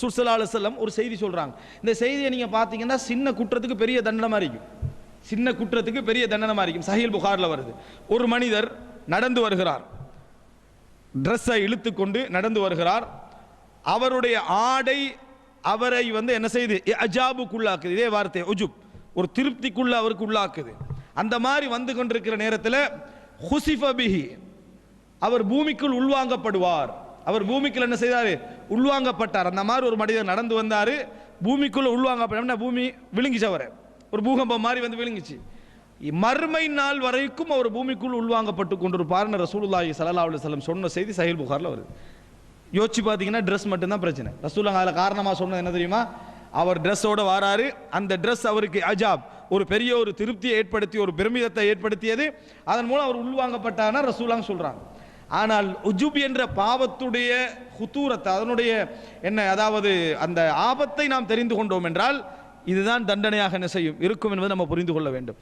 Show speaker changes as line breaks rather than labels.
சுர்சலால செல்லம் ஒரு செய்தி சொல்கிறாங்க இந்த செய்தியை நீங்கள் பார்த்தீங்கன்னா சின்ன குற்றத்துக்கு பெரிய தண்டனமாக இருக்கும். சின்ன குற்றத்துக்கு பெரிய தண்டனமாக இருக்கும். சஹில் புகாரில் வருது. ஒரு மனிதர் நடந்து வருகிறார். ட்ரெஸ்ஸை இழுத்து கொண்டு நடந்து வருகிறார். அவருடைய ஆடை அவரை வந்து என்ன செய்யுது அஜாபுக்குள்ளாக்குது. இதே வார்த்தை உஜுப். ஒரு திருப்திக்குள்ள அவருக்கு உள்ளாக்குது. அந்த மாதிரி வந்து கொண்டிருக்கிற நேரத்தில் ஹுசிஃபபிஹி அவர் பூமிக்குள் உள்வாங்கப்படுவார். அவர் பூமிக்குள் என்ன செய்தார்? உள்வாங்கப்பட்டார். அந்த மாதிரி ஒரு மனிதர் நடந்து வந்தார். பூமிக்குள்ளே உள்வாங்கப்பட்ட பூமி? விழுங்கிச்சு அவரை. ஒரு பூகம்பம் மாதிரி வந்து விழுங்குச்சு. மறுமை நாள் வரைக்கும் அவர் பூமிக்குள் உள்வாங்கப்பட்டு கொண்டிருப்பார்னு ரசூலுல்லாஹி சல்லா அலைஹி வஸல்லம் சொன்ன செய்தி சஹில் புகாரில் வருது. யோசிச்சு பார்த்தீங்கன்னா ட்ரெஸ் மட்டும்தான் பிரச்சனை. ரசூலுல்லாஹ் அதில் காரணமாக சொன்னது என்ன தெரியுமா? அவர் ட்ரெஸ்ஸோட வராரு. அந்த ட்ரெஸ் அவருக்கு அஜாப். ஒரு பெரிய ஒரு திருப்தியை ஏற்படுத்தி ஒரு பெருமிதத்தை ஏற்படுத்தியது. அதன் மூலம் அவர் உள்வாங்கப்பட்டார்னா ரசூலாங்க சொல்கிறாங்க ஆனால் உஜுப் என்ற பாவத்துடைய ஹுத்தூரத்தை அதனுடைய என்ன அதாவது அந்த ஆபத்தை நாம் தெரிந்து கொண்டோம் என்றால் இதுதான் தண்டனையாக என்ன செய்யும் இருக்கும் என்பதை நம்ம புரிந்து கொள்ள வேண்டும்.